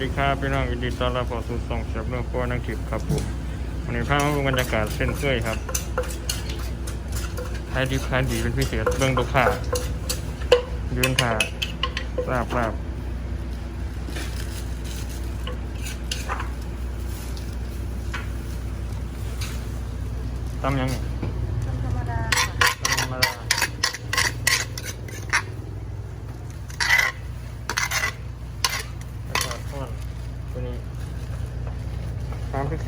ดีครับพี่น้องยินดีต้อนรับเข้าสู่ส่องเสียบเรื่องโคนักถิบครับผมวันนี้พามาดูบรรยากาศเส้นเสื้อยครับขายดีขายดีเป็นพิเศษเรื่องลูกค้ายืนขาลาบลาบตำยังไง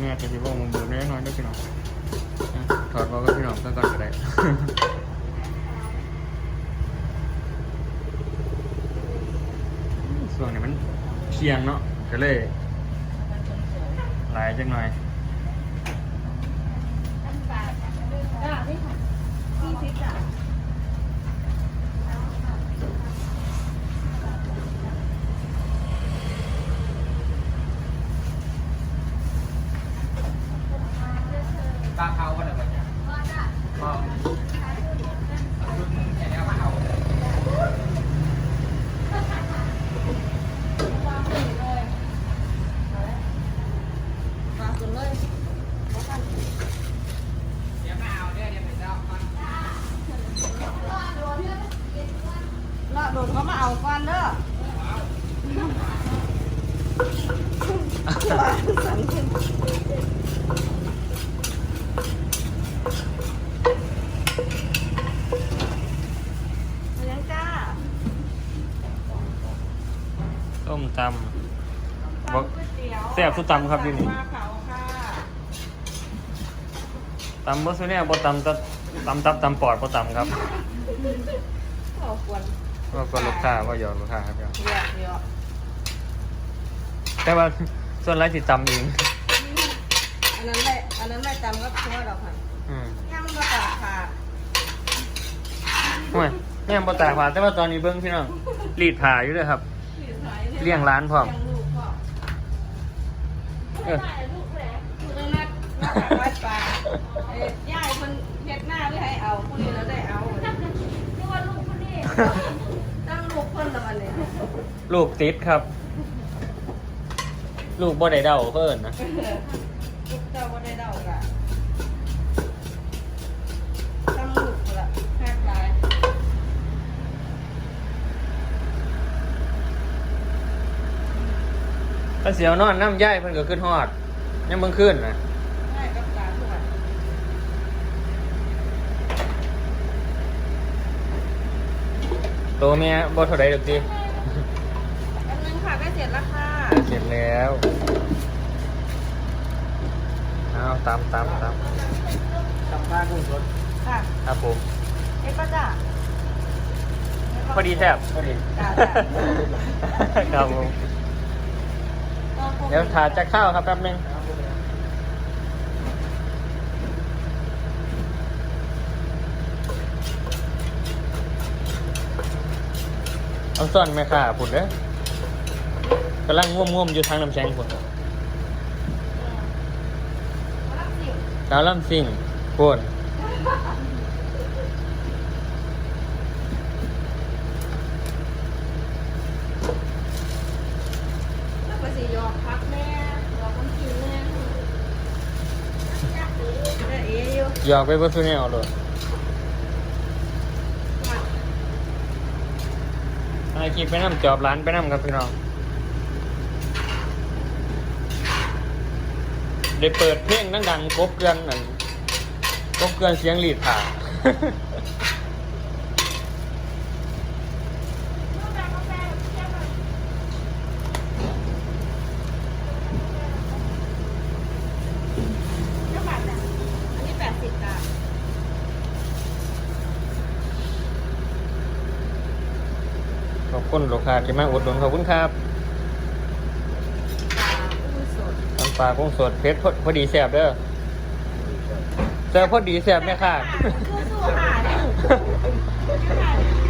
ใส่แม่กะทิว่ามึงเบื่อแน่นอนด้วยพี่น้องถอดบอกกับพี่น้องซะก่อนก็ได้ส่วนนี้มันเคียงเนาะก็เลยหลายจังหน่อยจ้ะนี่ค่ะสี่สิบจ้ะ ปลาเขาก็ได้ปะเนี่ยพอชุดหนึงแค่นี้มาเอา วางขึ้นเลยวางขึ้นเลย เดี๋ยวมาเอาเดี๋ยวเดี๋ยวไปเจ้ามัน เลาะโดนเขามาเอาก่อนเด้อสั่งขึ้นเลี้ยงจ้า ต้มตำ ตำก๋วยเตี๋ยว แซ่บสุดตำครับที่นี่ปลาเผาค่ะตำบ่ซุเนี่ยบ่ตำตะตำตับตำปอดบ่ตำครับขอบคุณก็ก็ลูกค้าว่าหยอกลูกค้าครับพี่น้องเดี๋ยวเดี๋ยวแต่ว่าส่วนไรสิตำเองอันนั้นแหละอันนั้นแหละจำก็ชัวร์ดอกค่ะอืมย่ามันมาตัดขาดโอ้ยแม่งบ่ตากผ้าแต่ว่าตอนนี้เบิ่งพี่น้องรีดผ้าอยู่เด้อครับเลี้ยงร้านพร้อมเลี้ยงลูกพร้อม เออลูกแหละลูกนัดนัดจากวัดป่าเอ้ยย่ายคนเฮ็ดหน้าไม่ให้เอาผู้นี้แล้วได้เอานี่ว่าลูกคนนี้ตั้งลูกคนละวันเนี่ยลูกติดครับ ลูกบ่ได้เดาเพิ่นนะ ถ้าเสียวนอนน้ำย่ายเพิ่นก็ขึ้นฮอดยังเบิ่งขึ้นนะได้กับตาทุกวันโตเมียบ่เท่าใดดอกติอันนึงค่ะใกล้เสร็จแล้วค่ะเสร็จแล้วเอาตามตามตามตำปลากุ้งสดค่ะครับผมเอ๊ะป้าจ้าพอดีแทบพอดี จ้าครับผม เดี๋ยวถาจะข้าวครับแป๊บนึงเอาซ่อนไหมค่ะผุดเด้อกำลังง่วมๆอยู่ทางน้ำแข็งผุดดาวลำซิ่งผุด แล้วก็สิยอกพักแม่ยอกคนกินแม่ได้เอ๋อยู่ หยอกไปเบนซูเนลเลยไอคิดไปนั่งจอบร้านไปน้ำครับพี่น้องได้เปิดเพลงดังๆกบเกลือนนั่นกบเกลือนเสียงหลีดผ่าบาทอะอันนี้แปดสิบค่ะ ขอบ คุณลูกค้าที่มาอุดหนุนขอบคุณครับปลาอุ้ยสดปลากุ้งสดเพชรพอพอดีแซ่บเด้อเจอพอดีแซ่บไหมค่ะคือสู้หาเนี่ยสู้หา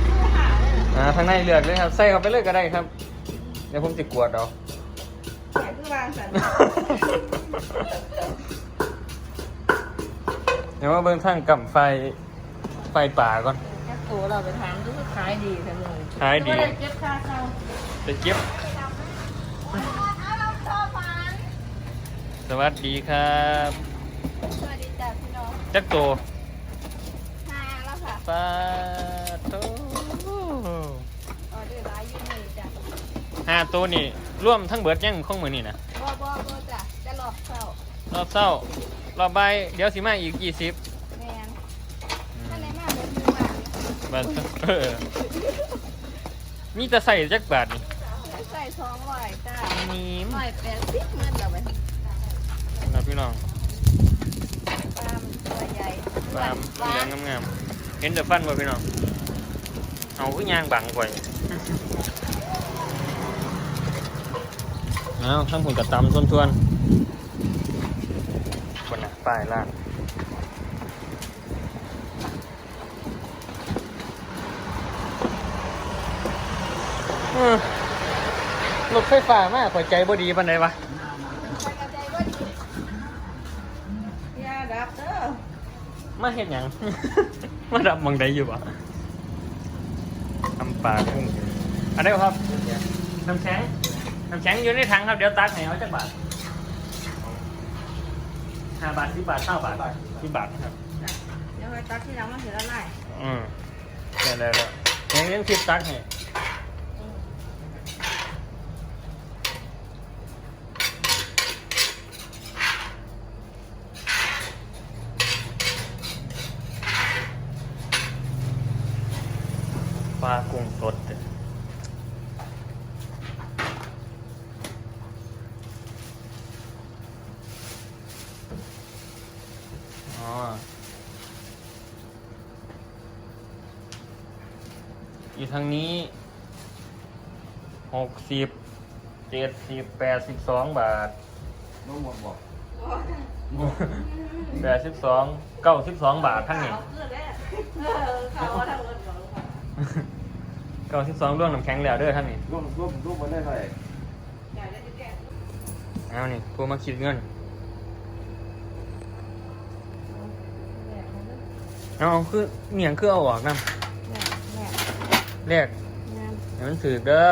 สู้หาเนี่ยอ่าทางในเลือดเลยครับใส่เข้าไปเลยก็ได้ครับ เดี๋ยวผมจะกวดเอาแขกคือวางสันเดี๋ยวมาเบิ่งทางกับไฟไฟป่าก่อน แค่ตัวเราไปถามดูขายดีทั้งเลยขายดีก็เลยเก็บค่าเช่าจะเก็บ สวัสดีครับสวัสดีจ้ะพี่น้องจักโตมาแล้วค่ะปลาโตออเดอร์ร้ายอยืนนี่จ้ะห้าตัวนี่ร่วมทั้งเบิดยังของมือนี่นะ บ่บ่บ่จ้ะจะหลอกเช่ารอบเศร้ารอบใบายเดี๋ยวสิมาอีกยี่สิบ แมนถ้าไหนมาเป็นมือมา บาทเออมีแต่ใส่จักบาทนี่ใส่สองร้อยจ้ะมีมร้อยแปดสิบเงินเราไปนะพี่น้องปลามันตัวใหญ่ปลาเหลืองงามๆเห็นแต่ฟันบ่พี่น้องเอาคือยางบังก่อยเอาทั้งผุนกระตำส่วนๆคนน่ะป้ายล่าง เออ รถไฟฟ้ามากหัวใจบ่ดีปานใดวะใส่กระจายว่าดียาดับเด้อมาเห็นหยัง มาดับมังใดอยู่ปะทำปลากุ้งอันนี้ครับ น้ำแข็ง น้ำแข็งอยู่ในถังครับ เดี๋ยวตักให้เอาจักบาทห้าบาทสิบบาทเก้าบาทสิบบาทนะครับจ้ะเดี๋ยวไปตักที่หลังมาเสร็จแล้วไล่อืมได้แล้วแล้วยังยังคิดตักให้ปลากุ้งสดเด้ออ๋อ อยู่ ทางนี้หกสิบเจ็ดสิบแปดสิบสองบาทน้องหมดบอกแปดสิบสองเก้าสิบสองบาททั้งนี้เขาเกิดแล้วเออเขาเอาทั้งเงินของเขาเก้าสิบสองร่วงน้ำแข็งแล้วเด้อท่านนี่ร่วมร่วมร่วมมาได้เท่าไหร่อยากได้จะแก่เอานี่ผู้มาคิดเงินเอาคือเหนียงคือเอาออกนะแม่แม่ แรกแม่เดี๋ยวมันถือเด้อ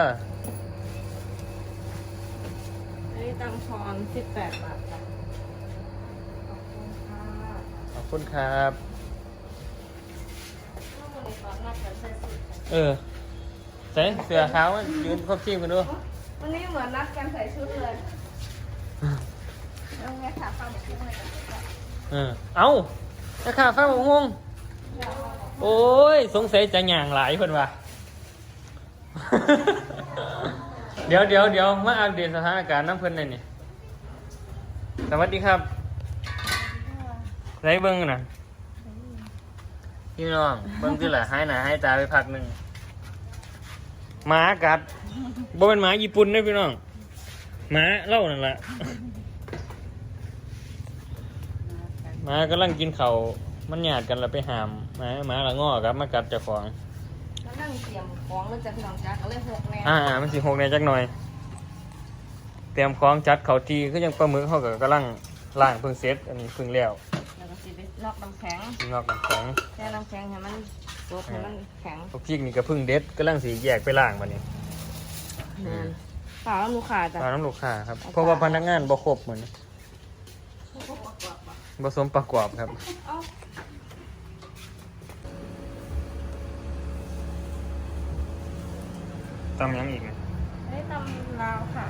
อันนี้ตังทอนสิบแปดบาทจ้ะขอบคุณค่ะขอบคุณครับเมื่อวันนี้ตอนนัดกันใส่สูทเออใส่เสือขาวมันยืนครบทีมกันดูวันนี้เหมือนนัดกันใส่ชุดเลยแล้วไงขาฟังแบบที่เมื่อไหร่เออเอาราคาฟ้าบงงโอ้ย สงสัยจะหย่างหลายเพิ่นว่ะ เดี๋ยวเดี๋ยวเดี๋ยวมาอัปเดตสถานการณ์น้ำเพิ่นหน่อยนี่สวัสดีครับไรเบิ้งนะพี่น้องเบิ้งที่ละหายหน้าหายตาไปพักหนึ่งหมากัดบ่เป็นหมาญี่ปุ่นนะพี่น้องหมาเล่านั่นแหละหมากำลังกินเขามันหยาดกันแล้วไปหามหมาหมาละง้อครับมากัดเจ้าของ แล้วนั่งเตรียมของแล้วจะพี่น้องจ้าก็เลยหกแน่อ่าอ่ามันสิหกในจักหน่อย เตรียมของจัดเขาวทีก็ยังปลาหมึกเขาก็กำลังล่างเพิ่งเสร็จอันนี้เพิ่งแล้วแล้วก็สิไปนอกน้ำแข็งนอกน้ำแข็งแช่น้ำแข็งให้มันตกให้มันแข็งพวกพริกนี่ก็เพิ่งเด็ดกำลังสีแยกไปล่างมานี่เปล่าแล้วลูกค้าจ้ะตาน้ำลูกค้าครับ เพราะว่าพนักงานบ่ครบเหมือนผสมประกอบครับ เอ้า ตำหยังอีกเนี่ยอันนี้ตำลาวค่ะ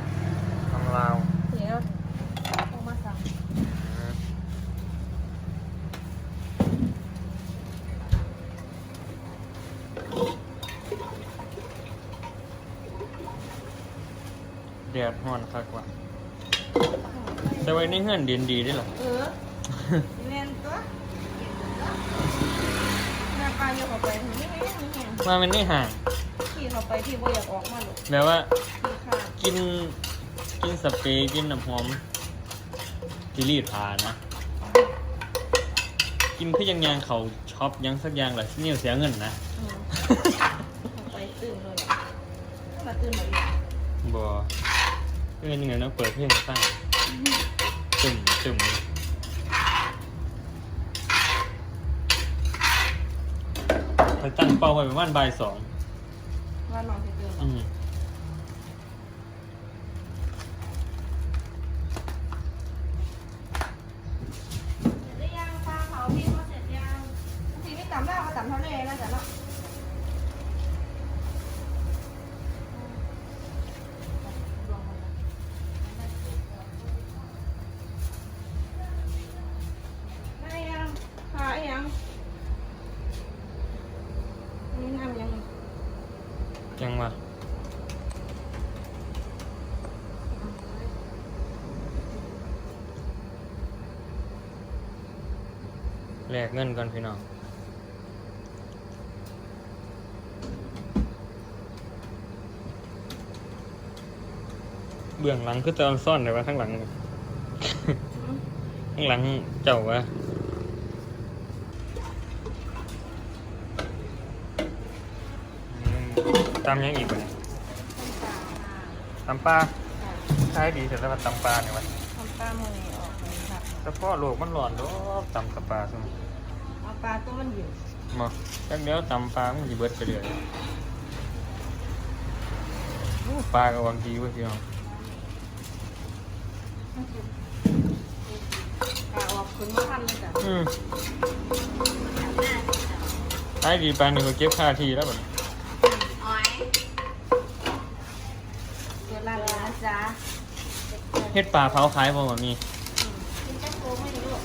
ตำลาวเดี๋ยวเอามาสั่งอืมแดดฮ้อนคักว่ะแต่ไว้ในเฮือนเดียนดีได้หรอเออเน้นตัวแม่ปลาโยกเข้าไปถึงนี่ไม่ยังไม่ยังมาเป็นในห่าง ขี่เข้าไปที่บ่อยากออกมาหรอกแบบว่าขี่ค่ะกินกินสเปรย์กินน้ำหอมที่รีดพานะ กินคือยังยางเขาช็อปยังสักอย่างแหละนี่เสียเงินนะ อืมไปตื่นเลยมาตื่นหมดเลยบอเอ้ยยังไงนะเปิดเพลงตั้งตึมตึมไปตั้งเป้าไว้ประมาณบ่ายสอง ว่าน้องจะตื่นอืมได้ยังปลาเผาพี่เขาเสร็จยังทีนี้ต่ำได้ก็ต่ำเท่าเลยนะจ๊ะเนาะได้ยังหายังนี่น้ำยัง ยังวะแลกเงินก่อนพี่น้องเบื้องหลังคือจะเอาซ่อนเลยวะข้างหลังข้างหลังเจ้าวะอืมตำยังอีกวะเนี่ยตำปลาใช้ดีเสร็จแล้วมาตำปลาเนี่ยวะทำปลาโมยออกเลยครับเฉพาะโลกมันร้อนดอกตำกับปลาสมเอา ปลาตัวมันอยู่มาแป๊บเดียวตำปลามันจะเบิดไปเลยโอ้ปลาก็วางดีเว้ยพี่น้องปลาออกคุณมาทันเลยจ้ะอืมใช้ดีปลาหนึ่งก็เก็บค่าทีแล้วแบบอ้อยเดี๋ยวลาเลยนะจ๊ะเฮ็ดปลาเผาขายบ่แบบนี้กินแค่โค้งไม่รู้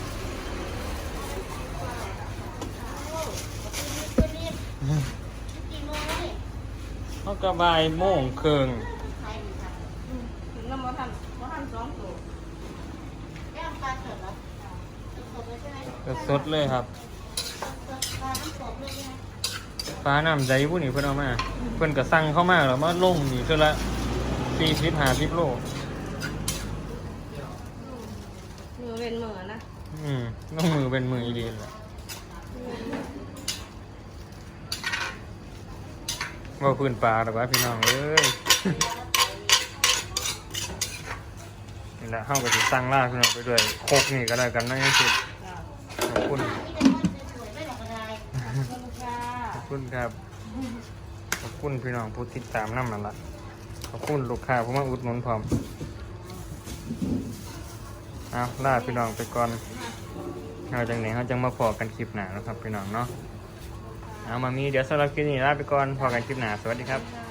เขาก็บ่ายโมงครึ่งถึงแล้วมาทันมาทันสองตัวก็สดเลยครับปลาน้ำใจผู้นี่เพิ่นเอามา เพิ่นก็สั่งเข้ามาแล้วมาลงนี่คือละสี่สิบห้าสิบโลมือเป็นมือนะ อืมน้องมือเป็นมืออีเดียนแหละ ว่าพื้นปลาหรือวะพี่น้องเอ้ยนี่แหละเข้าไปสิสั่งล่าพี่น้องไปด้วยโคกนี่ก็ได้กันนะยังสุดขอบคุณขอบคุณค่ะขอบคุณครับ ขอบคุณพี่น้องผู้ติดตามน้ำนั่นละขอบคุณลูกค้าผู้มาอุดหนุนพร้อมเอาล่าพี่น้องไปก่อนเอาจากไหนเขาจังมาพอกันคลิปหนานะครับพี่น้องเนาะ เอามามีเดี๋ยวสำหรับคลิปนี้ลาไปก่อนพอกันคลิปหนาสวัสดีครับ